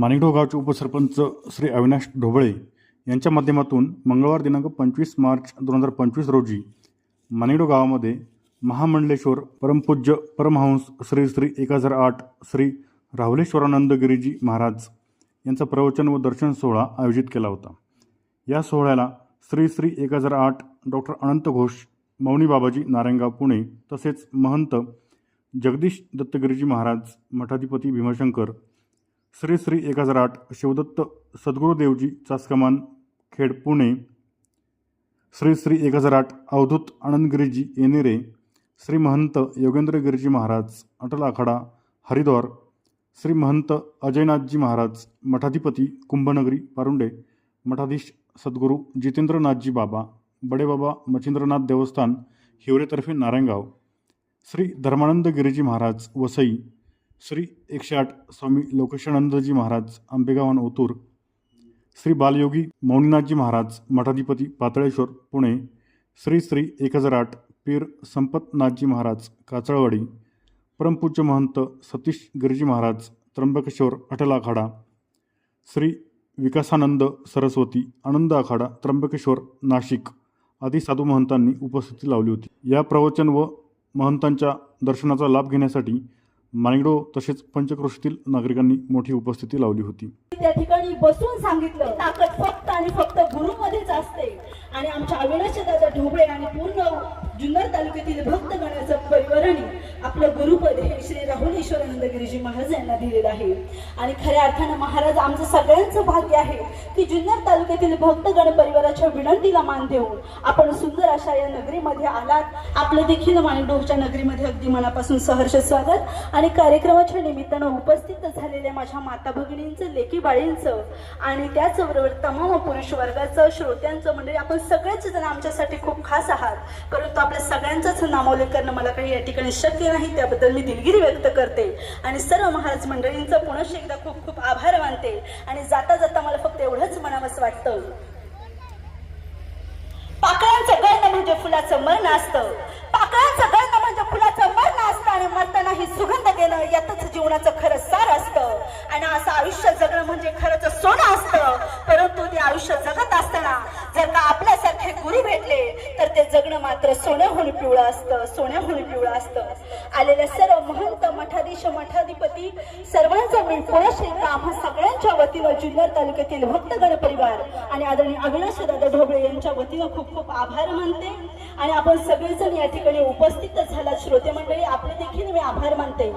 मानिडो गावचे उपसरपंच श्री अविनाश ढोबळे यांच्या माध्यमातून मंगळवार दिनांक पंचवीस मार्च दोन हजार पंचवीस रोजी मानिडो गावामध्ये महामंडलेश्वर परमपूज्य परमहंस श्री श्री एक हजार आठ श्री राहुलेश्वरानंद गिरीजी महाराज यांचा प्रवचन व दर्शन सोहळा आयोजित केला होता. या सोहळ्याला श्री श्री एक हजार आठ डॉक्टर अनंत घोष मौनी बाबाजी नारायणगाव पुणे तसेच महंत जगदीश दत्तगिरीजी महाराज मठाधिपती भीमाशंकर श्री श्री एक हजार आठ शिवदत्त सद्गुरुदेवजी चासकमान खेड पुणे. श्री श्री एक हजार आठ अवधूत आनंदगिरीजी येनेरे श्री महंत योगेंद्रगिरीजी महाराज अटल आखाडा हरिद्वार. श्री महंत अजयनाथजी महाराज मठाधिपती कुंभनगरी पारुंडे. मठाधीश सद्गुरू जितेंद्रनाथजी बाबा बडेबाबा मच्छिंद्रनाथ देवस्थान हिवरेतर्फे नारायणगाव. श्री धर्मानंद गिरीजी महाराज वसई. श्री एकशे आठ स्वामी लोकेशानंदजी महाराज आंबेगावन ओतूर श्री बालयोगी मौनीनाथजी महाराज मठाधिपती पातळेश्वर पुणे श्री श्री एक हजार आठ पीर संपतनाथजी महाराज काचळवाडी परमपूज्य महंत सतीश गिरजी महाराज त्र्यंबकेश्वर अटल आखाडा श्री विकासानंद सरस्वती आनंद आखाडा त्र्यंबकेश्वर नाशिक आदी साधू महंतांनी उपस्थिती लावली होती. या प्रवचन व महंतांच्या दर्शनाचा लाभ घेण्यासाठी माणिगडो तसेच पंचक्रोशीतील नागरिकांनी मोठी उपस्थिती लावली होती. त्या ठिकाणी बसून सांगितलं ताकद फक्त आणि फक्त गुरुमध्येच असते. आणि आमच्या अविनाश दादा ढोबळे आणि पूर्ण जुन्नर तालुक्यातील भक्तगणाचं परिवाराने आपलं गुरुपद हे श्री राहुलेश्वरानंद गिरीजी महाराज यांना दिलेलं आहे. आणि खऱ्या अर्थानं महाराज आमचं सगळ्यांचं भाग्य आहे की जुन्नर तालुक्यातील भक्तगण परिवाराच्या विनंतीला मान देऊन आपण सुंदर अशा या नगरीमध्ये आलात. आपलं देखील माणडोहच्या नगरीमध्ये अगदी मनापासून सहर्ष स्वागत. आणि कार्यक्रमाच्या निमित्तानं उपस्थित झालेल्या माझ्या माता भगिनींचं लेकी बाळींचं आणि त्याचबरोबर तमाम पुरुष वर्गाचं श्रोत्यांचं म्हणजे आपण सगळेच जण आमच्यासाठी खूप खास आहात. परंतु आपल्या सगळ्यांचंच नामोल्लेख करणं मला काही या ठिकाणी शक्य नाही. त्याबद्दल मी दिलगिरी व्यक्त करते. आणि सर्व महाराज मंडळींचं पुनश्च एकदा खूप खूप आभार मानते. आणि जाता जाता मला फक्त एवढंच म्हणावंसं वाटतं. पाकळ्यांचं गळणं म्हणजे फुलाचं मरण असतं. पाकळ्यांचं गळणं म्हणजे फुलाचं मरण असतं आणि मरताना ही सुगंध देणं यातच जीवनाचं खरं सार असतं. आणि असं आयुष्य जगणं म्हणजे खरंच सोनं असतं. परंतु ते आयुष्य जगत असताना जर का आपल्यासारखे गुरु भेटले जगणं मात्र सोन्याहून पिवळं असतं सोन्याहून पिवळं असतं. आलेल्या सर्व महंत मठाधीश मठाधिपती सर्वांचा मी पुनश्च आम्हा सगळ्यांच्या वतीनं जुन्नर तालुक्यातील भक्तगण परिवार आणि आदरणीय अविनाश दादा ढोबळे यांच्या वतीनं खूप खूप आभार मानते. आणि आपण सगळेजण या ठिकाणी उपस्थित झाला. श्रोते मंडळी आपले देखील मी आभार मानते.